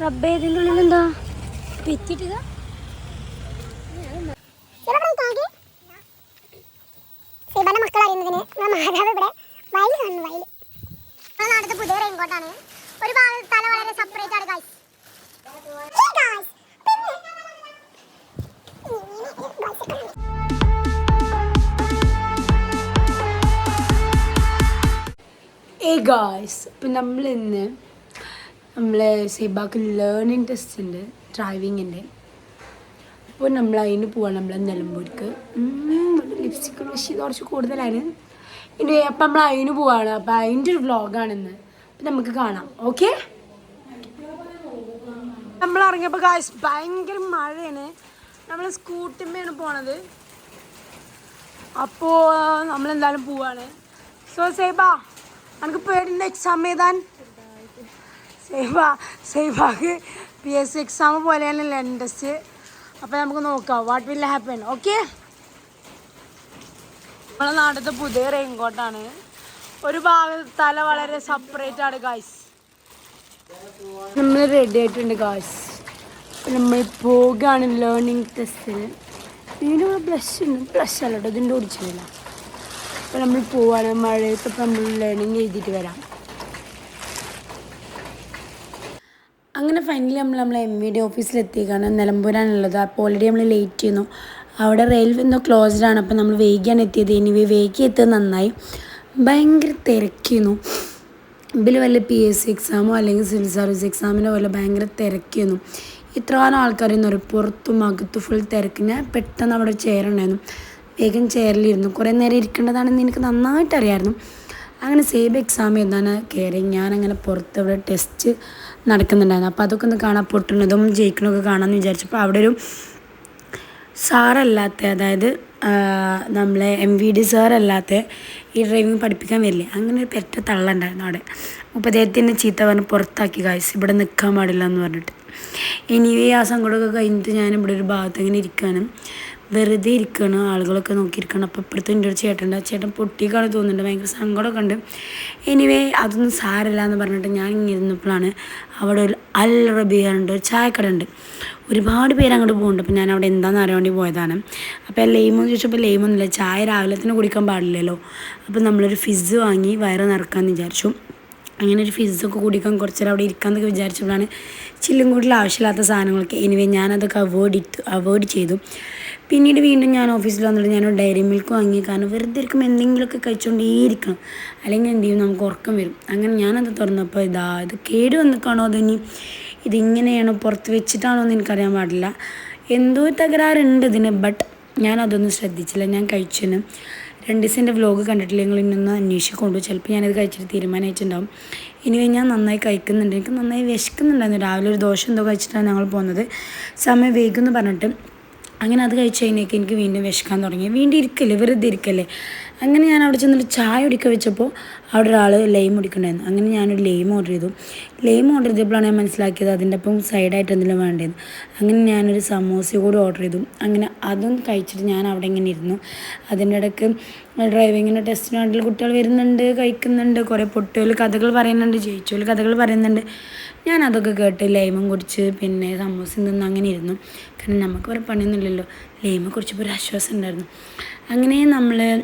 റബ്ബേ ഇതിന്റെ ഉള്ളിൽ എന്താ? പെറ്റിട്ടതാ സീബാന്റെ മക്കൾ അറിയുന്നതിന് നമ്മുടെ മാതാവ് ഇവിടെ വയൽ കാണുന്നു വയൽ നമ്മുടെ നാട്ടിലത്തെ പുതിയ റെയിൻകോട്ടാണ്. ഒരു തല വളരെ സെപ്പറേറ്റ് ആണ് ഗൈസ് ഏ ഗായ്സ് ഇപ്പം നമ്മൾ ഇന്ന് നമ്മളെ സെബാക്ക് ലേണിംഗ് ടെസ്റ്റ് ഉണ്ട് ഡ്രൈവിങ്ങിന്റെ അപ്പോൾ നമ്മൾ അതിന് പോവാണ് നമ്മൾ നിലമ്പൂർക്ക്. ലിപ്സ്റ്റിക് പക്ഷേ കുറച്ച് കൂടുതലാണ് ഇനി അപ്പം നമ്മൾ അതിന് പോവാണ്. അപ്പം അതിന്റെ ഒരു വ്ളോഗാണിന്ന് അപ്പം നമുക്ക് കാണാം. ഓക്കെ നമ്മൾ ഇറങ്ങിയപ്പോൾ കാശ് ഭയങ്കര മഴയാണ്. നമ്മൾ സ്കൂട്ടിമ്മയാണ് പോണത്. അപ്പോൾ നമ്മൾ എന്തായാലും പോവാണ്. സോ സേബാ എനിക്ക് പേടിന്റെ എക്സാം എഴുതാൻ? സേബ സേബാക്ക് പി എസ് സി എക്സാം പോലെ ലെൻ ടെസ്റ്റ് അപ്പോൾ നമുക്ക് നോക്കാം വാട്ട് വിൽ ഹാപ്പൻ ഓക്കെ നമ്മളെ നാട്ടിലത്തെ പുതിയ റെയിൻകോട്ടാണ് ഒരു ഭാഗം തല വളരെ സെപ്പറേറ്റ് ആണ് ഗായ്സ് നമ്മൾ റെഡി ആയിട്ടുണ്ട് ഗായ്സ് നമ്മൾ പോകുകയാണ് ലേണിംഗ് ടെസ്റ്റിന് ഇതിന് ബ്ലഷ് ഉണ്ട് ബ്ലഷ് അല്ല കേട്ടോ ഇതിന്റെ ഓടിച്ചില്ല അപ്പോൾ നമ്മൾ പോവാണ് മഴയത്ത് നമ്മൾ ലേണിംഗ് എഴുതിയിട്ട് വരാം. അങ്ങനെ ഫൈനലി നമ്മൾ നമ്മളെ എം വി ഡി ഓഫീസിൽ എത്തിയേക്കാണ് നിലമ്പൂരാണുള്ളത്. അപ്പോൾ ഓൾറെഡി നമ്മൾ ലേറ്റ് ചെയ്യുന്നു. അവിടെ റെയിൽവേ എന്തോ ക്ലോസ്ഡ് ആണ്. അപ്പോൾ നമ്മൾ വൈകിയാണ് എത്തിയത്. എനിവേ വൈകി എത്തിയത് നന്നായി. ഭയങ്കര തിരക്കിയിരുന്നു ഇതിൽ വല്ല പി എസ് സി എക്സാമോ അല്ലെങ്കിൽ സിവിൽ സർവീസ് എക്സാമിനോ വല്ല ഭയങ്കര തിരക്കിയിരുന്നു ഇത്രകാലം ആൾക്കാരെന്ന് പറയും പുറത്തും അകത്തും ഫുൾ തിരക്ക്. ഞാൻ പെട്ടെന്ന് അവിടെ ചെയറുണ്ടായിരുന്നു വേഗം ചേരലിരുന്നു കുറേ നേരം ഇരിക്കേണ്ടതാണെന്ന് എനിക്ക് നന്നായിട്ട് അറിയാമായിരുന്നു അങ്ങനെ സേബ് എക്സാം എഴുതാൻ കയറി. ഞാനങ്ങനെ പുറത്ത് ഇവിടെ ടെസ്റ്റ് നടക്കുന്നുണ്ടായിരുന്നു. അപ്പോൾ അതൊക്കെ ഒന്ന് കാണാൻ പൊട്ടുന്നതും ജയിക്കണമൊക്കെ കാണാമെന്ന് വിചാരിച്ചപ്പോൾ അവിടെ ഒരു സാറല്ലാത്ത അതായത് നമ്മളെ എം വി ഡി സാറല്ലാത്ത ഈ ഡ്രൈവിംഗ് പഠിപ്പിക്കാൻ വരില്ലേ? അങ്ങനെ ഒരു പെറ്റ തള്ളുണ്ടായിരുന്നു അവിടെ. അപ്പോൾ അദ്ദേഹത്തിന്റെ ചീത്ത പറഞ്ഞ് പുറത്താക്കി കായ്സ് ഇവിടെ നിൽക്കാൻ പാടില്ല എന്ന് പറഞ്ഞിട്ട്. എനിവേ ആ സങ്കടമൊക്കെ കഴിഞ്ഞിട്ട് ഞാൻ ഇവിടെ ഒരു ഭാഗത്ത് ഇങ്ങനെ ഇരിക്കുകയാണ് വെറുതെ ഇരിക്കുകയാണ് ആളുകളൊക്കെ നോക്കിയിരിക്കണം. അപ്പോൾ ഇപ്പുറത്ത് എന്റെ ഒരു ചേട്ടന്റെ ചേട്ടൻ പൊട്ടിക്കാണ് തോന്നുന്നുണ്ട്. ഭയങ്കര സങ്കടമൊക്കെ ഉണ്ട്. എനിവേ അതൊന്നും സാരമില്ല എന്ന് പറഞ്ഞിട്ട് ഞാൻ ഇങ്ങനെ ഇരുന്നപ്പോഴാണ് അവിടെ ഒരു അൽ ഒരു ചായക്കട ഉണ്ട്. ഒരുപാട് പേര് അങ്ങോട്ട് പോകുന്നുണ്ട്. അപ്പോൾ ഞാൻ അവിടെ എന്താണെന്ന് അറിയാൻ വേണ്ടി പോയതാണ്. അപ്പോൾ ലെയിമെന്ന് ചോദിച്ചപ്പോൾ ലെയിമൊന്നുമില്ല ചായ രാവിലെ തന്നെ കുടിക്കാൻ പാടില്ലല്ലോ. അപ്പോൾ നമ്മളൊരു ഫിസ് വാങ്ങി വയറ് നിറക്കാമെന്ന് വിചാരിച്ചു. അങ്ങനെ ഒരു ഫിസൊക്കെ കുടിക്കാൻ കുറച്ച് നേരം അവിടെ ഇരിക്കാമെന്നൊക്കെ വിചാരിച്ചപ്പോഴാണ് ചില്ലും കൂടുതൽ ആവശ്യമില്ലാത്ത സാധനങ്ങളൊക്കെ. എനിവേ ഞാനതൊക്കെ അവോയ്ഡ് ഇട്ടു അവോയ്ഡ് ചെയ്തു. പിന്നീട് വീണ്ടും ഞാൻ ഓഫീസിൽ വന്നിട്ട് ഞാൻ ഡയറി മിൽക്ക് വാങ്ങി. കാരണം വെറുതെ ഇരിക്കുമ്പോൾ എന്തെങ്കിലുമൊക്കെ കഴിച്ചുകൊണ്ടേയിരിക്കണം അല്ലെങ്കിൽ എന്ത് ചെയ്യും? നമുക്ക് ഉറക്കം വരും. അങ്ങനെ ഞാനത് തുറന്നപ്പോൾ ഇതാ ഇത് കേട് വന്നിക്കാണോ? അതിനി ഇതിങ്ങനെയാണോ? പുറത്ത് വെച്ചിട്ടാണോ എന്ന് എനിക്കറിയാൻ പാടില്ല. എന്തോ തകരാറുണ്ട് ഇതിന് ബട്ട് ഞാനതൊന്നും ശ്രദ്ധിച്ചില്ല. ഞാൻ കഴിച്ചതിന് രണ്ട് ദിവസത്തിന്റെ വ്ലോഗ് കണ്ടിട്ടില്ല? നിങ്ങൾ ഇന്നൊന്ന് അന്വേഷിക്കൊണ്ടു ചിലപ്പോൾ ഞാനത് കഴിച്ചിട്ട് തീരുമാനിച്ചിട്ടുണ്ടാവും. ഇനി ഞാൻ നന്നായി കഴിക്കുന്നുണ്ട്. എനിക്ക് നന്നായി വിശക്കുന്നുണ്ടായിരുന്നു. രാവിലെ ഒരു ദോശ എന്തോ കഴിച്ചിട്ടാണ് ഞങ്ങൾ പോകുന്നത്. സമയം വൈകുമെന്ന് പറഞ്ഞിട്ട് അങ്ങനെ അത് കഴിച്ച് കഴിഞ്ഞേക്ക് എനിക്ക് വീണ്ടും വിശക്കാൻ തുടങ്ങി. വീണ്ടും ഇരിക്കല്ലേ? വെറുതെ ഇരിക്കല്ലേ? അങ്ങനെ ഞാൻ അവിടെ ചെന്നിട്ട് ചായ കുടിക്കാൻ വെച്ചപ്പോൾ അവിടെ ഒരാൾ ലൈം കുടിക്കണ്ടായിരുന്നു അങ്ങനെ ഞാനൊരു ലൈം ഓർഡർ ചെയ്തു. ലൈം ഓർഡർ ചെയ്തപ്പോഴാണ് ഞാൻ മനസ്സിലാക്കിയത് അതിന്റെ ഒപ്പം സൈഡായിട്ട് എന്തെങ്കിലും വേണ്ടതെന്ന് അങ്ങനെ ഞാനൊരു സമോസ കൂടി ഓർഡർ ചെയ്തു. അങ്ങനെ അതും കഴിച്ചിട്ട് ഞാൻ അവിടെ ഇങ്ങനെ ഇരുന്നു. അതിന്റെ ഇടയ്ക്ക് ഡ്രൈവിങ്ങിന്റെ ടെസ്റ്റിന് വേണ്ടിയുള്ള കുട്ടികൾ വരുന്നുണ്ട് കഴിക്കുന്നുണ്ട്. കുറേ പൊട്ടുകൾ കഥകൾ പറയുന്നുണ്ട് ജയിച്ചോൽ കഥകൾ പറയുന്നുണ്ട്. ഞാൻ അതൊക്കെ കേട്ട് ലൈമും കുടിച്ച് പിന്നെ സമൂസയും നിന്ന് അങ്ങനെ ഇരുന്നു. കാരണം നമുക്ക് വേറെ പണിയൊന്നുമില്ലല്ലോ. ലൈമെ കുറിച്ചപ്പോൾ ഒരു ആശ്വാസം ഉണ്ടായിരുന്നു. അങ്ങനെ നമ്മൾ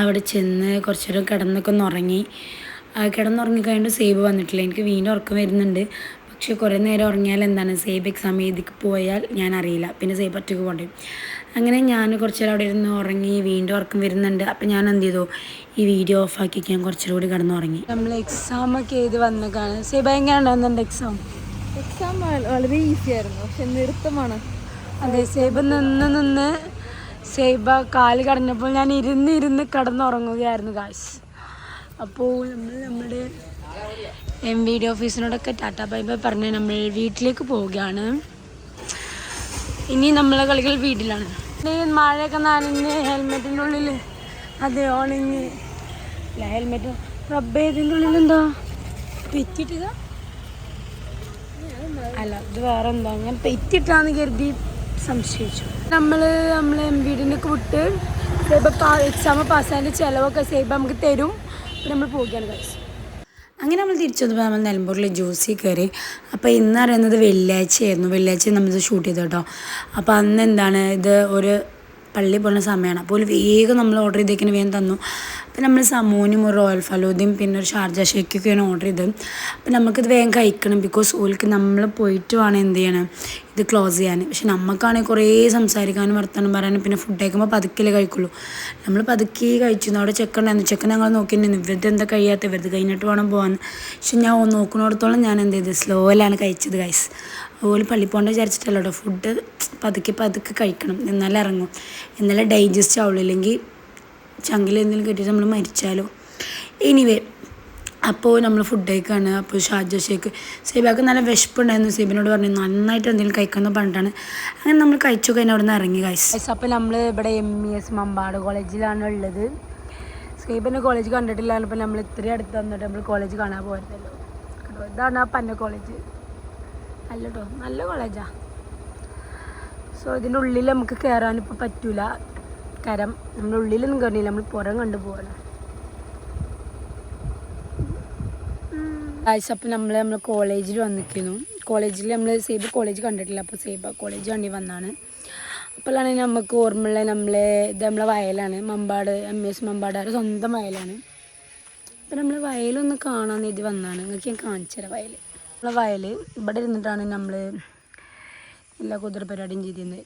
അവിടെ ചെന്ന് കുറച്ച് നേരം കിടന്നൊക്കെ ഒന്ന് ഉറങ്ങി. ആ കിടന്നുറങ്ങി കഴിഞ്ഞിട്ട് സേബ് വന്നിട്ടില്ല. എനിക്ക് വീണ്ടും ഉറക്കം വരുന്നുണ്ട്. പക്ഷേ കുറേ നേരം ഉറങ്ങിയാൽ എന്താണ്? സേബ് എക്സാം എഴുതിക്ക് പോയാൽ ഞാൻ അറിയില്ല. പിന്നെ സേബ് ഒറ്റയ്ക്ക് പോകേണ്ടി. വരും അങ്ങനെ ഞാൻ കുറച്ച് നേരം അവിടെ ഇരുന്ന് ഉറങ്ങി വീണ്ടും ഉറക്കം വരുന്നുണ്ട്. അപ്പം ഞാൻ എന്ത് ചെയ്തു? ഈ വീഡിയോ ഓഫാക്കി ഞാൻ കുറച്ചുകൂടി കൂടി കിടന്നുറങ്ങി. നമ്മൾ എക്സാം ഒക്കെ എഴുതി വന്നേക്കാണ് സേബ് എങ്ങനെ ഉണ്ടാകുന്നുണ്ട് എക്സാം എക്സാം വളരെ ഈസി ആയിരുന്നു. പക്ഷെ നൃത്തമാണ് അതെ സേബ് നിന്ന് നിന്ന് സേബ കാൽ കടഞ്ഞപ്പോൾ ഞാൻ ഇരുന്ന് ഇരുന്ന് കിടന്നുറങ്ങുകയായിരുന്നു കാശ് അപ്പോൾ നമ്മൾ നമ്മുടെ എം വി ഡി ഓഫീസിനോടൊക്കെ ടാറ്റ ബൈ ബൈ പറഞ്ഞ് നമ്മൾ വീട്ടിലേക്ക് പോവുകയാണ്. ഇനി നമ്മളെ കളികൾ വീട്ടിലാണ്. മഴയൊക്കെ നനഞ്ഞ് ഹെൽമെറ്റിന്റെ ഉള്ളിൽ അതെ ഓണിഞ്ഞ് ഹെൽമെറ്റ്. റബ്ബ് ഇതിന്റെ ഉള്ളിൽ എന്താ? പെറ്റിട്ടുക അല്ല ഇത് വേറെ എന്താ ഞാൻ പെറ്റിട്ടാന്ന് കരുതി. സംശയിച്ചു. നമ്മൾ നമ്മൾ എം വീടിനൊക്കെ വിട്ട് സേബ എക്സാം പാസ്സായതിന്റെ ചിലവൊക്കെ സേബ നമുക്ക് തരും. നമ്മൾ പോവുകയാണ് കഴിച്ചു അങ്ങനെ നമ്മൾ തിരിച്ചു വന്നപ്പോൾ നമ്മൾ നിലമ്പൂരിൽ ജ്യൂസിൽ കയറി അപ്പോൾ ഇന്ന് അറിയുന്നത് വെള്ളിയാഴ്ചയായിരുന്നു. വെള്ളിയാഴ്ച നമ്മളിത് ഷൂട്ട് ചെയ്തു കേട്ടോ. അപ്പോൾ അന്ന് എന്താണ് ഇത് ഒരു പള്ളി പോകുന്ന സമയമാണ് അപ്പോൾ ഒരു വേഗം നമ്മൾ ഓർഡർ ചെയ്തേക്കിന് വേഗം തന്നു. അപ്പോൾ നമ്മൾ സമൂനും ഒരു റോയൽ ഫലൂദയും പിന്നെ ഒരു ഷാർജ ഷേക്കൊക്കെയാണ് ഓർഡർ ചെയ്തത്. അപ്പോൾ നമുക്കിത് വേഗം കഴിക്കണം. ബിക്കോസ് ഓൽക്ക് നമ്മൾ പോയിട്ട് വേണം എന്ത് ചെയ്യണം? ഇത് ക്ലോസ് ചെയ്യാൻ. പക്ഷെ നമുക്കാണെങ്കിൽ കുറേ സംസാരിക്കാനും വർത്തമാനം പറയാനും പിന്നെ ഫുഡ് കഴിക്കുമ്പോൾ പതുക്കലേ കഴിക്കുള്ളൂ. നമ്മൾ പതുക്കി കഴിച്ചു. അവിടെ ചെക്കണ്ടായിരുന്നു ചെക്കൻ ഞങ്ങൾ നോക്കിയിട്ടുണ്ടായിരുന്നു ഇവരുടെ എന്താ കഴിയാത്ത ഇവരത് കഴിഞ്ഞിട്ട് വേണം പോകാൻ. പക്ഷെ ഞാൻ നോക്കുന്നിടത്തോളം ഞാൻ എന്ത് ചെയ്ത്? സ്ലോയിലാണ് കഴിച്ചത് ഗൈസ് അതുപോലെ പള്ളി പോകേണ്ട വിചാരിച്ചിട്ടല്ല ഫുഡ് പതുക്കെ പതുക്കെ കഴിക്കണം. എന്നാലേ ഇറങ്ങും. എന്നാലേ ഡൈജസ്റ്റ് ആവുള്ളൂ. ഇല്ലെങ്കിൽ ചങ്കിൽ എന്തെങ്കിലും കെട്ടിയിട്ട് നമ്മൾ മരിച്ചാലോ? എനിവേ അപ്പോൾ നമ്മൾ ഫുഡ് കഴിക്കുകയാണ് അപ്പോൾ ഷാജ ഷേക്ക് സേബാക്ക് നല്ല വിശപ്പുണ്ടായിരുന്നു. സേബിനോട് പറഞ്ഞു നന്നായിട്ട് എന്തെങ്കിലും കഴിക്കാമെന്ന് പറഞ്ഞിട്ടാണ്. അങ്ങനെ നമ്മൾ കഴിച്ചു കഴിഞ്ഞാൽ അവിടെ നിന്ന് ഇറങ്ങി കഴിച്ചു അപ്പോൾ നമ്മൾ ഇവിടെ എം ഇ എസ് മമ്പാട് കോളേജിലാണ് ഉള്ളത്. സേബിന്റെ കോളേജ് കണ്ടിട്ടില്ല. അപ്പോൾ നമ്മൾ ഇത്രയും അടുത്ത് വന്നിട്ട് നമ്മൾ കോളേജ് കാണാൻ പോകരുതല്ലോ ഇതാണ് ആ പന്ന കോളേജ് നല്ല കേട്ടോ നല്ല കോളേജാ സോ ഇതിന്റെ ഉള്ളിൽ നമുക്ക് കയറാനിപ്പോൾ പറ്റൂല. കരം നമ്മുടെ ഉള്ളിലൊന്നും കയറിയില്ല നമ്മൾ പുറം കണ്ടു പോകണം ആഴ്ച അപ്പം നമ്മൾ നമ്മൾ കോളേജിൽ വന്നിരിക്കുന്നു. കോളേജിൽ നമ്മൾ സേബ് കോളേജ് കണ്ടിട്ടില്ല. അപ്പോൾ സേബ് കോളേജ് കണ്ടി വന്നാണ്. അപ്പോഴാണ് നമുക്ക് ഓർമ്മയുള്ള നമ്മളെ ഇത് നമ്മളെ വയലാണ്. മമ്പാട് എം എസ് മമ്പാട് അവരുടെ സ്വന്തം വയലാണ്. അപ്പം നമ്മൾ വയലൊന്ന് കാണാൻ ഇത് വന്നാണ്. നിങ്ങൾക്ക് ഞാൻ കാണിച്ചു തരാം വയൽ നമ്മളെ വയൽ ഇവിടെ ഇരുന്നിട്ടാണ് നമ്മൾ എല്ലാ കുതിര പരിപാടിയും ചെയ്തിരുന്നത്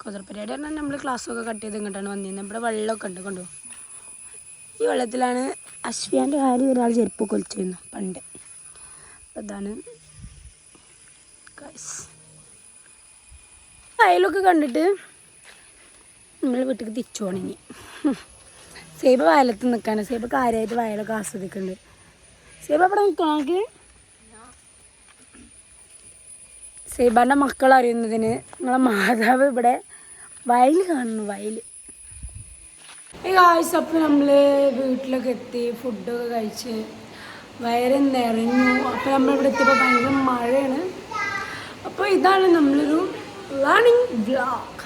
കുതിര പരിപാടി പറഞ്ഞാൽ നമ്മൾ ക്ലാസ്സൊക്കെ കട്ട് ചെയ്ത് ഇങ്ങോട്ടാണ് വന്നിരുന്നത് ഇവിടെ വെള്ളമൊക്കെ ഉണ്ട് കൊണ്ടു? ഈ വെള്ളത്തിലാണ് അശ്വിയാന്റെ കാര്യം ഒരാൾ ചെരുപ്പ് കൊലിച്ചിരുന്നു പണ്ട്. അതാണ്. വയലൊക്കെ കണ്ടിട്ട് നമ്മൾ വീട്ടിൽ തിരിച്ചു പോകണം ഇനി. സേബ വയലത്ത് നിൽക്കാണ് സേബ കാര്യമായിട്ട് വയലൊക്കെ ആസ്വദിക്കുന്നുണ്ട്. സേബ അവിടെ നിൽക്കണമെങ്കിൽ സേബാന്റെ മക്കൾ അറിയുന്നതിന് നിങ്ങളെ മാതാവ് ഇവിടെ വയൽ കാണുന്നു വയൽ ഈ കാഴ്ച അപ്പോൾ നമ്മൾ വീട്ടിലൊക്കെ എത്തി ഫുഡൊക്കെ കഴിച്ച് വയറ് നിറഞ്ഞു അപ്പോൾ നമ്മളിവിടെ എത്തിയപ്പോൾ ഭയങ്കര മഴയാണ്. അപ്പോൾ ഇതാണ് നമ്മളൊരു ലേണിംഗ് ബ്ലോഗ്